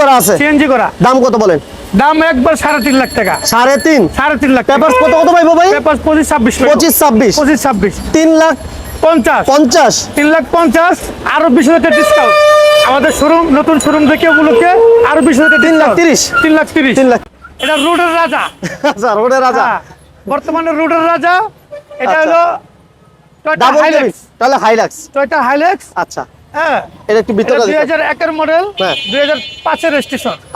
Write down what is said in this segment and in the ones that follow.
করা আছে? সিএনজি করা। দাম কত বলেন? দাম একবার সাড়ে তিন লাখ টাকা। সাড়ে তিন? সাড়ে তিন লাখ পেপার কত কত পাইবো ভাই? পেপার পঁচিশ ছাব্বিশ পঁচিশ ছাব্বিশ? পঁচিশ ছাব্বিশ। তিন লাখ পঞ্চাশ। পঞ্চাশ? তিন লাখ পঞ্চাশ আরও বিশ হাজার ডিসকাউন্ট আমাদের শোরুম নতুন শোরুম দেখে ওগুলোকে আরও বিশ হাজার তিন লাখ তিরিশ? তিন লাখ তিরিশ। তিন লাখ এটা রোডের রাজা। আচ্ছা রোডের রাজা। হ্যাঁ, বর্তমানে রোডের রাজা। এটা আচ্ছা। হলো টয়টা ডাবল হাইলেক্স তাহলে হাইলাক্স টয়টা হাইলেক্স আচ্ছা। হ্যাঁ। এটা একটু ভিতরে মডেল হ্যাঁ।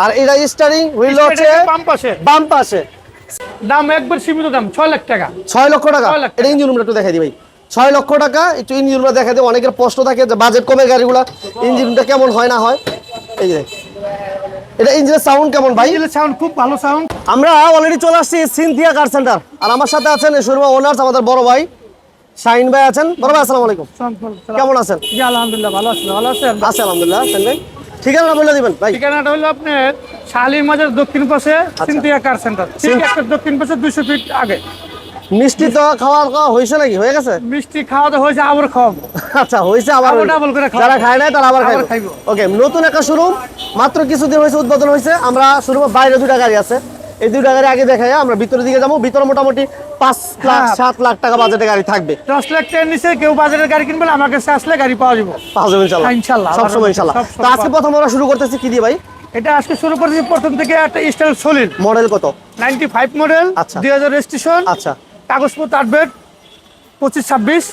আর এটা স্টারিং হুইল হচ্ছে বাম পাশে। বাম পাশে। দাম একবার সীমিত দাম লাখ টাকা। লক্ষ টাকা? ছয় লাখ এটা ইঞ্জিন রুমটা একটু দেখাই দিই ভাই। ছয় লক্ষ টাকা একটু দেখা অনেকের প্রশ্ন থাকে যে বাজেট কমে গাড়িগুলা ইঞ্জিনটা কেমন হয় না হয়? এই যে এটা ইঞ্জিনের সাউন্ড কেমন ভাই? সাউন্ড খুব ভালো সাউন্ড আমরা অলরেডি চলে আসছি সিনথিয়া কার সেন্টার আর আমার সাথে আছেন ওনার্স আমাদের বড় ভাই। শাহিন ভাই আছেন? বড় ভাই আসসালামু আলাইকুম। কেমন আছেন? জি আলহামদুলিল্লাহ ভালো আছেন ভালো আছেন? আছে আলহামদুলিল্লাহ শাহিন ভাই। ঠিকানা বলে দিবেন ভাই। ঠিকানাটা হলো আপনার শালির মাজার দক্ষিণ পাশে আচ্ছা। সিনথিয়া কার সেন্টার ঠিক একটা দক্ষিণ পাশে দুশো ফিট আগে। মিষ্টি তো খাওয়া খাওয়া হয়েছে নাকি? হয়ে গেছে? মিষ্টি খাওয়া দাওয়া হয়েছে আবার খাওয়াবো। আচ্ছা হয়েছে আবার হইল। করে। যারা খায় নাই তারা আবার খাইবো। ওকে নতুন একটা শোরুম মাত্র কিছুদিন হয়েছে উদ্বোধন হয়েছে। আমরা শোরুমের বাইরে দুটা গাড়ি আছে। এই দুটা গাড়ি আগে দেখাই আমরা ভিতরের দিকে যাব। ভিতরে মোটামুটি পাঁচ লাখ হ্যাঁ। সাত লাখ টাকা বাজেটের গাড়ি থাকবে। দশ লাখ টাকার নিচে কেউ বাজারের গাড়ি কিনবে আমার কাছে আসলে গাড়ি পাওয়া যাবে। পাওয়া যাবে ইনশাল্লাহ। হ্যাঁ, সবসময় ইনশাল্লাহ সব সময় তো আজকে প্রথম আমরা শুরু করতেছি কি দিয়ে ভাই? এটা আজকে শুরু করেছি প্রথম থেকে একটা স্টাইল সলিড মডেল কত? নাইনটি ফাইভ মডেল আচ্ছা। দুই হাজার রেজিস্ট্রেশন আচ্ছা। কাগজপত্র আপডেট পঁচিশ ছাব্বিশ।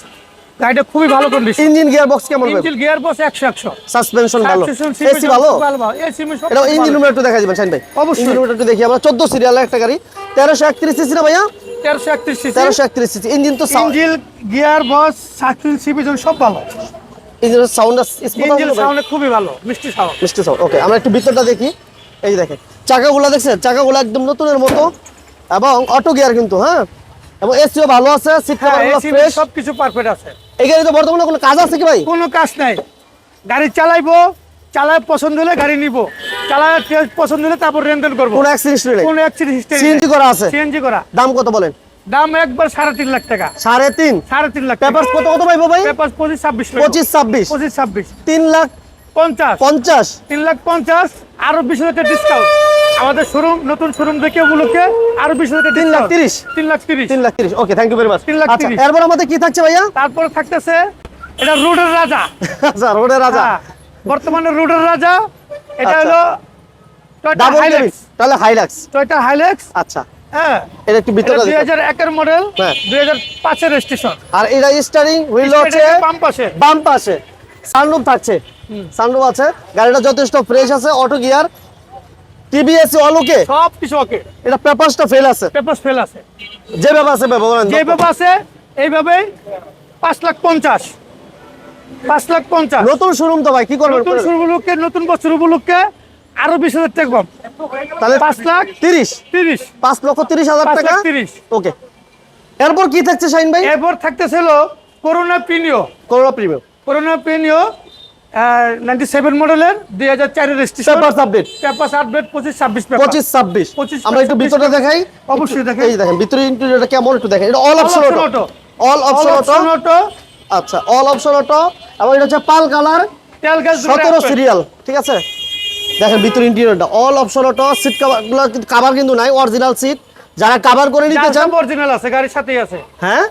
গাড়িটা খুবই ভালো কন্ডিশন ইঞ্জিন গিয়ার বক্স কেমন ইঞ্জিন গিয়ার বস একশো একশো। সাসপেনশন ভালো। এসি ভালো? এসি এটা ইঞ্জিন রুমটা একটু দেখা শাইন ভাই। অবশ্যই। ইঞ্জিন রুমটা একটু দেখি আমরা চোদ্দ সিরিয়াল একটা গাড়ি। তেরোশো একত্রিশ সিসি না ভাইয়া? তেরোশো একত্রিশ তেরোশো একত্রিশ সিসি ইঞ্জিন তো ইঞ্জিন গিয়ার সার্কিল সিপিজন সব ভালো। ইঞ্জিনের সাউন্ড ইঞ্জিন সাউন্ড খুবই ভালো মিষ্টি সাউন্ড মিষ্টি সাউন্ড ওকে আমরা একটু ভিতরটা দেখি। এই দেখেন চাকাগুলো দেখছেন? চাকাগুলো একদম নতুনের মতো। এবং অটো গিয়ার কিন্তু হ্যাঁ? এবং এসিও ভালো আছে সিট কভারগুলো ফ্রেশ সবকিছু পারফেক্ট আছে। এই গাড়িতে বর্তমানে কোনো কাজ আছে কি ভাই? কোনো কাজ নাই। গাড়ি চালাইবো চালায় পছন্দ হলে গাড়ি নিব। চালায় পছন্দ হলে তারপর রেন্টাল করব। কোনো অ্যাক্সিডেন্ট নেই। কোনো অ্যাক্সিডেন্ট সিএনজি করা আছে? সিএনজি করা। দাম কত বলেন? দাম একবার সাড়ে তিন লাখ টাকা। সাড়ে তিন? সাড়ে তিন লাখ পেপার কত কত পাইবো ভাই? পেপার পঁচিশ ছাব্বিশ পঁচিশ ছাব্বিশ? পঁচিশ ছাব্বিশ। তিন লাখ পঞ্চাশ। পঞ্চাশ? তিন লাখ পঞ্চাশ। আরও বিশ হাজার ডিসকাউন্ট আমাদের শোরুম নতুন শোরুম দেখে ওগুলোকে আরও বিশ হাজার তিন লাখ তিরিশ। তিন লাখ তিরিশ। তিন লাখ তিরিশ। Okay thank you very much তিন লাখ আচ্ছা তিরিশ। এরপর আমাদের কি থাকছে ভাইয়া? তারপরে থাকতেছে এটা রোডের রাজা। আচ্ছা রোডের রাজা। হ্যাঁ, বর্তমানে রোডের রাজা। এটা আচ্ছা। হলো ডাবল তাহলে হাইলাক্স টয়টা হাইলেক্স আচ্ছা। হ্যাঁ এটা একটু ভিতরে মডেল হ্যাঁ। আর এটা স্টারিং হুইল বাম পাশে। বাম পাশে। সানরুফ থাকছে। সানরুফ আছে। গাড়িটা যথেষ্ট ফ্রেশ আছে অটো গিয়ার টিভিএস অলুকে সব কিছু ওকে এটা পেপারসটা ফেল আছে? পেপার ফেল আছে। যেভাবে আছে ব্যবহার যেভাবে আছে এইভাবে পাঁচ লাখ পঞ্চাশ। পাঁচ লাখ পঞ্চাশ। নতুন শোরুম তো ভাই কি করবেন নতুন শুরু উপলক্ষে নতুন বছর উপলক্ষে আরও বিশ হাজার টাকা কম। তাহলে পাঁচ লাখ তিরিশ? তিরিশ। পাঁচ লক্ষ তিরিশ হাজার টাকা লাখ তিরিশ। ওকে এরপর কি থাকছে শাইন ভাই? এরপর থাকতেছিল করোনা পিনিও করোনা প্রিমিয়াম করোনা পিনিও নাইনটি সেভেন মডেলের দুই হাজার চারের আপডেট পেপার আপডেট পঁচিশ ছাব্বিশ পঁচিশ ছাব্বিশ। 25, আমরা একটু 26 ভিতরটা দেখাই। অবশ্যই দেখেন। এই দেখেন ভিতরে ইন্টেরিয়রটা কেমন একটু দেখেন এটা all option auto all option auto auto আচ্ছা অল অপশন অটো এবং এটা হচ্ছে পাল কালার। সতেরো সিরিয়াল ঠিক আছে? দেখেন ভিতর ইন্টেরিয়রটা অল অপশন অটো সিট কাভারগুলো কাভার কিন্তু নাই অরিজিনাল সিট যারা কাভার করে নিতে চান অরিজিনাল আছে গাড়ির সাথেই আছে। হ্যাঁ?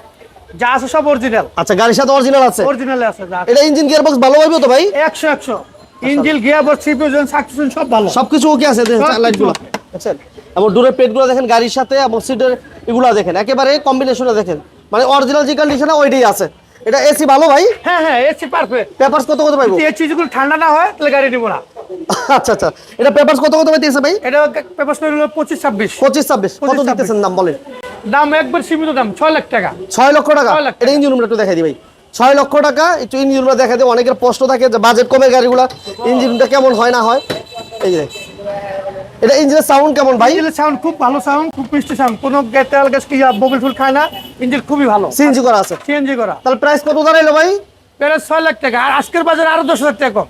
যা আছে সব অরিজিনাল আচ্ছা গাড়ির সাথে অরিজিনাল আছে? অরিজিনাল আছে এটা ইঞ্জিন গিয়ার বক্স ভালো হবে তো ভাই? একশো একশো। ইঞ্জিল গিয়ার বক্স সিপিউজন সাকসেশন সব ভালো। সবকিছু ওকে আছে লাইটগুলো। দেখছেন? এবং দূরের পেটগুলো দেখেন গাড়ির সাথে এবং সিটের এগুলো দেখেন। একেবারে কম্বিনেশনে দেখেন। মানে অরিজিনাল যে কন্ডিশনে ওইটাই আছে। এটা এসি ভালো ভাই? হ্যাঁ হ্যাঁ এসি পারফেক্ট পেপারস কত কত পাইবো? এই চিজগুলো ঠান্ডা না হয় তাহলে গাড়ি নিবো না। আচ্ছা আচ্ছা। এটা পেপারস কত কত পাইতেছে ভাই? এটা পেপার হলো পঁচিশ ছাব্বিশ। পঁচিশ ছাব্বিশ। কত 25, দিতেছেন দাম বলেন? দাম একবার সীমিত দাম ছয় লাখ টাকা। ছয় লক্ষ টাকা। এটা ইঞ্জিন রুমটা একটু দেখাই দিই ভাই। ছয় লক্ষ টাকা একটু ইঞ্জিন রুমটা দেখা দিই। অনেকের প্রশ্ন থাকে যে বাজেট কমে গাড়িগুলা ইঞ্জিনটা কেমন হয় না হয়? এই যে এটা ইঞ্জিনের সাউন্ড কেমন ভাই? ইঞ্জিনের সাউন্ড খুব ভালো সাউন্ড খুব মিষ্টি সাউন্ড কোনো তেল গ্যাস কি বগল ফুল খায় না ইঞ্জিন খুবই ভালো। সিএনজি করা আছে। সিএনজি করা। তাহলে প্রাইস কত দাঁড়াইলো ভাই? প্রায় ছয় লাখ টাকা। আর আজকের বাজারে আরও দশ হাজার টাকা কম।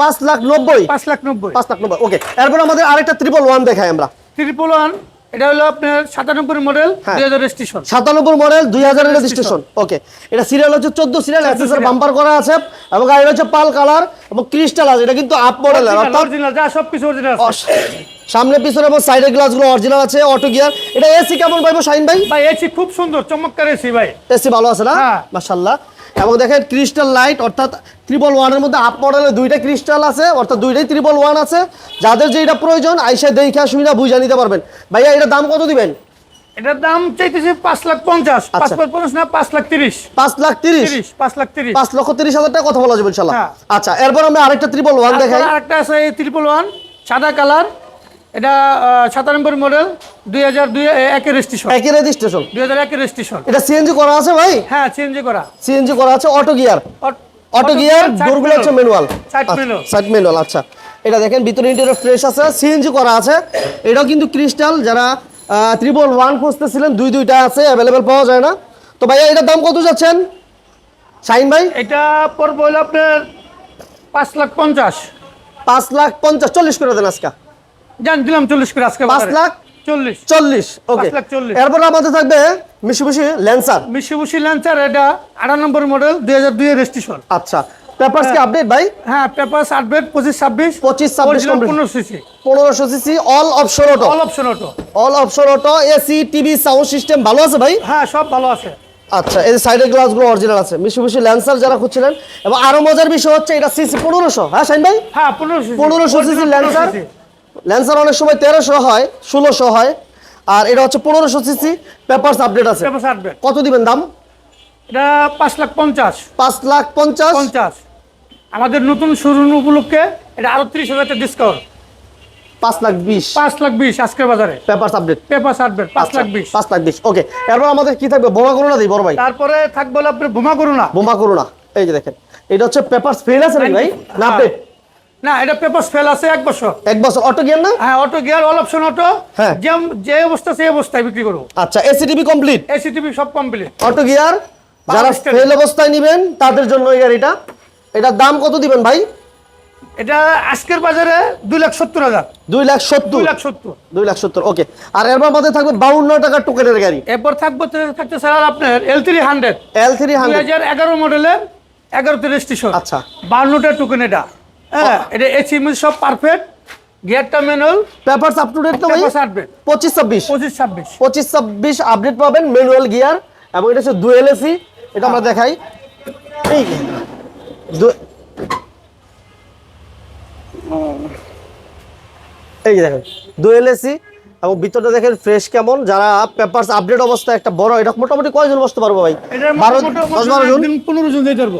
পাঁচ লাখ নব্বই? পাঁচ লাখ নব্বই। পাঁচ লাখ নব্বই। ওকে এরপর আমাদের আরেকটা ট্রিপল ওয়ান দেখাই আমরা। ট্রিপল ওয়ান এটা হলো আপনার সাতানব্বই মডেল হ্যাঁ। দুই হাজার রেজিস্ট্রেশন সাতানব্বই মডেল দুই হাজারের রেজিস্ট্রেশন ওকে এটা সিরিয়াল হচ্ছে চোদ্দ সিরিয়াল অ্যাক্সেসর বাম্পার করা আছে এবং গাড়িটা হচ্ছে পাল কালার এবং ক্রিস্টাল আছে। এটা কিন্তু আপ অর্থাৎ অরিজিনাল যা সব কিছু অরিজিনাল অস- সামনে পিছনে এবং সাইডের গ্লাসগুলো অরিজিনাল আছে অটো গিয়ার এটা এসি কেমন পাইবো শাইন ভাই? ভাই এসি খুব সুন্দর চমৎকার এসি ভাই। এসি ভালো আছে না? হ্যাঁ। এবং দেখেন ক্রিস্টাল লাইট অর্থাৎ ত্রিপল ওয়ানের মধ্যে আপ মডেলের দুইটা ক্রিস্টাল আছে অর্থাৎ দুইটাই ত্রিপল ওয়ান আছে। যাদের যেটা প্রয়োজন আইসা দেখা সুবিধা বুঝা নিতে পারবেন। ভাইয়া এটার দাম কত দিবেন? এটার দাম চাইতেছে পাঁচ লাখ পঞ্চাশ। পাঁচ আচ্ছা। লাখ পঞ্চাশ না পাঁচ লাখ তিরিশ। পাঁচ লাখ তিরিশ? তিরিশ পাঁচ লাখ তিরিশ। পাঁচ লক্ষ তিরিশ হাজার টাকা কথা বলা যাবে ইনশাল্লাহ হ্যাঁ। আচ্ছা এরপর আমরা আরেকটা ত্রিপল ওয়ান দেখাই। আরেকটা আছে এই ট্রিপল ওয়ান সাদা কালার এটা সাতানব্বই মডেল দুই হাজার দুই একের রেজিস্ট্রেশন দুই হাজার একের রেজিস্ট্রেশন এটা সিএনজি করা আছে ভাই? হ্যাঁ করা। সিএনজি করা আছে অটো গিয়ার অটো গিয়ার ডোরগুলো হচ্ছে ম্যানুয়াল সাইড ম্যানুয়াল আচ্ছা এটা দেখেন ভিতরে ইন্টেরিয়র ফ্রেশ আছে সিএনজি করা আছে। এটাও কিন্তু ক্রিস্টাল যারা ত্রিপল ওয়ান খুঁজতেছিলেন দুই দুইটা আছে অ্যাভেলেবেল পাওয়া যায় না। তো ভাইয়া এটার দাম কত যাচ্ছেন? শাইন ভাই? এটা পড়বে হলো আপনার পাঁচ লাখ পঞ্চাশ। পাঁচ লাখ পঞ্চাশ চল্লিশ করে দেন আজকে। জান দিলাম চল্লিশ করে আজকে পাঁচ বাজারে। লাখ চল্লিশ। চল্লিশ ওকে লাখ চল্লিশ। এরপর আমাদের থাকবে ল্যান্সার। মিশিবুশি ল্যান্সার এটা নম্বর মডেল দুই হাজার দুই রেজিস্ট্রেশন আচ্ছা পেপারস কি আপডেট ভাই? হ্যাঁ পেপার আটবেট পঁচিশ ছাব্বিশ পঁচিশ ছাব্বিশ পনেরো সিসি পনেরোশো CC all option auto all option auto all option auto AC TV sound system ভালো আছে ভাই? হ্যাঁ সব ভালো আছে। আচ্ছা এই সাইডের গ্লাসগুলো অরিজিনাল আছে। মিশু ল্যান্সার যারা খুঁজছিলেন এবং আরও মজার বিষয় হচ্ছে এটা সিসি পনেরোশো। হ্যাঁ শাইন ভাই? হ্যাঁ পনেরো সিসি পনেরোশো সিসি ল্যান্সার। ল্যান্সার অনেক সময় তেরোশো হয় ষোলোশো হয় আর এটা হচ্ছে পনেরোশো সিসি পেপারস আপডেট আছে। পেপার কত দিবেন দাম? এটা পাঁচ লাখ পঞ্চাশ। পাঁচ লাখ পঞ্চাশ? পঞ্চাশ। আমাদের নতুন শুরু উপলক্ষে এটা আরও ত্রিশ হাজার ডিসকাউন্ট পাঁচ লাখ বিশ। পাঁচ লাখ বিশ আজকের বাজারে। Papers update. পেপার আটবেট পাঁচ লাখ বিশ। পাঁচ লাখ বিশ ওকে। এরপর আমাদের কি থাকবে? বোমা করোনা দিই বড় ভাই। তারপরে থাকবে আপনার বোমা করুন বোমা করোনা এই যে দেখেন এটা হচ্ছে পেপারস ফেল আছে নাকি ভাই? না আপডেট। না এটা পেপার ফেল আছে এক বছর। এক বছর। অটো গিয়ার না? হ্যাঁ auto gear all option auto. হ্যাঁ। যে যে অবস্থা সেই অবস্থায় বিক্রি করব। আচ্ছা AC TV complete AC TV সব কমপ্লিট অটো গিয়ার যারা ফেল অবস্থায় নেবেন তাদের জন্য এই গাড়িটা। এটার দাম কত দিবেন ভাই? এটা আজকের বাজারে দুই লাখ সত্তর হাজার। দুই লাখ সত্তর? দুই লাখ সত্তর। দুই লাখ সত্তর ওকে আর এরপর আমাদের থাকবে বাউন্ন টাকার টোকেনের গাড়ি। এরপর থাকবে থাকতে স্যার আপনার L three hundred L three hundred এগারো মডেলের এগারোতে রেজিস্ট্রেশন আচ্ছা। বান্নটা টোকেন এটা। হ্যাঁ। এটা এসি সব perfect গিয়ারটা manual papers up to date তো ভাই? আটবেট পঁচিশ ছাব্বিশ। পঁচিশ ছাব্বিশ। পঁচিশ ছাব্বিশ আপডেট পাবেন ম্যানুয়াল গিয়ার এবং এটা হচ্ছে ডুয়েল এসি এটা আমরা দেখাই। এই এই দেখেন দুয়েল এসি এবং ভিতরটা দেখেন ফ্রেশ কেমন। যারা পেপারস আপডেট অবস্থায় একটা বড় এটা মোটামুটি কয়জন বসতে পারব ভাই? বারো দশ বারো জন? পনেরো জন যেতে পারব।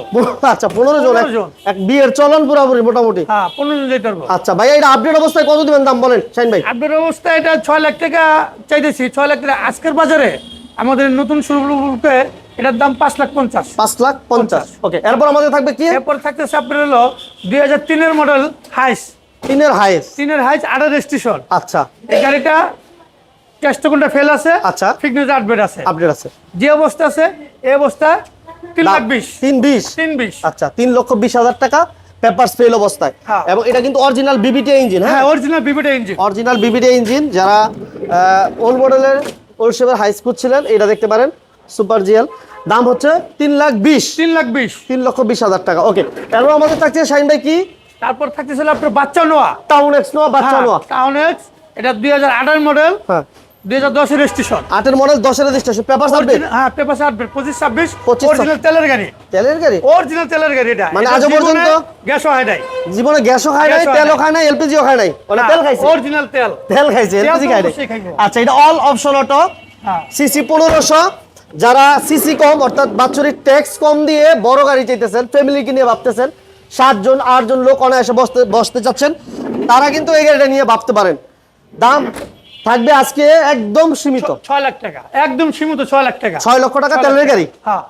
আচ্ছা পনেরো জন এক- 15 জন। এক বিয়ের চলন পুরাপুরি মোটামুটি? হ্যাঁ পনেরো জন যেতে পারব। আচ্ছা ভাই এটা আপডেট অবস্থায় কত দিবেন দাম বলেন শাইন ভাই? আপডেট অবস্থা এটা ছয় লাখ টাকা চাইতেছি। ছয় লাখ টাকা আজকের বাজারে আমাদের নতুন শুরু উপলক্ষে এটার দাম পাঁচ লাখ পঞ্চাশ। পাঁচ লাখ পঞ্চাশ। ওকে এরপর আমাদের থাকবে কি? এরপর থাকতেছে আপনার হলো দুই হাজার তিনের মডেল হাইস তিনের হাইস তিনের হাইস আঠারো স্টেশন আচ্ছা। এই গাড়িটা টেস্ট কোনটা ফেল আছে আচ্ছা। ফিটনেস আপডেট আছে। আপডেট আছে। যে অবস্থা আছে এই অবস্থা তিন লাখ বিশ। তিন বিশ? তিন বিশ। আচ্ছা তিন লক্ষ বিশ হাজার টাকা পেপারস ফেল অবস্থায়। হ্যাঁ। এবং এটা কিন্তু অরিজিনাল বিবিটি ইঞ্জিন হ্যাঁ? হ্যাঁ অরিজিনাল বিবিটা ইঞ্জিন অরিজিনাল বিবিটি ইঞ্জিন যারা ওল্ড মডেলের ওল্ড শেপের হাই স্কুল ছিলেন এটা দেখতে পারেন সুপার জিএল দাম হচ্ছে তিন লাখ বিশ। তিন লাখ বিশ। তিন লক্ষ বিশ হাজার টাকা। ওকে এরপর আমাদের থাকছে শাইন ভাই কি? তারপর থাকতেছিল আপনার বাচ্চা নোয়া। টাউন এক্স নোয়া বাচ্চা নোয়া। টাউন এক্স এটা দুই হাজার আঠারো মডেল হ্যাঁ। মডেল রেজিস্ট্রেশন পেপার আপডেট হ্যাঁ পেপার আপডেট পঁচিশ ছাব্বিশ 25 অরিজিনাল তেলের গাড়ি। তেলের গাড়ি? অরিজিনাল তেলের গাড়ি এটা। মানে এটা পর্যন্ত- গ্যাসও হয় নাই। জীবনে গ্যাসও খায় নাই তেলও নাই। খায় নাই এলপিজিও খায় নাই। মানে তেল খাইছে? অরিজিনাল তেল। তেল খাইছে তেল এলপিজি খায় নাই। আচ্ছা এটা অল অপশন অটো হ্যাঁ। সিসি যারা সিসি কম অর্থাৎ বাৎসরিক ট্যাক্স কম দিয়ে বড় গাড়ি চাইতেছেন ফ্যামিলিকে নিয়ে ভাবতেছেন সাতজন আটজন লোক অনায়াসে বসতে বসতে চাচ্ছেন। তারা কিন্তু এই গাড়িটা নিয়ে ভাবতে পারেন। দাম থাকবে আজকে একদম সীমিত। ছয় লাখ টাকা। একদম সীমিত ছয় লাখ টাকা। ছয় লক্ষ টাকা তেলের গাড়ি? হ্যাঁ।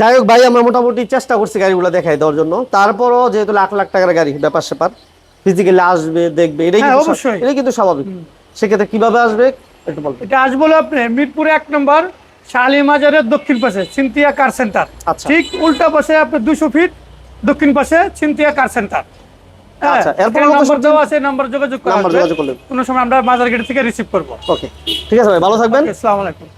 যাই হোক ভাই আমরা মোটামুটি চেষ্টা করছি গাড়িগুলো দেখাই দেওয়ার জন্য। তারপরও যেহেতু লাখ লাখ টাকার গাড়ি ব্যাপার স্যাপার। ফিজিক্যালি আসবে দেখবে এটাই হ্যাঁ, অবশ্যই। এটাই কিন্তু স্বাভাবিক। সেক্ষেত্রে কীভাবে আসবে একটু বলবেন। এটা আসব আপনি মিরপুরে এক নম্বর শালিমাজারের দক্ষিণ পাশে সিনথিয়া কার সেন্টার। আচ্ছা। ঠিক উল্টা পাশে আপনি দুশো ফিট দক্ষিণ পাশে চিন্তিয়া কার সেন্টার। কোনো সময় আমরা মাজার গেট থেকে রিসিভ করব। ওকে ঠিক আছে ভাই ভালো থাকবেন। আসসালামু আলাইকুম।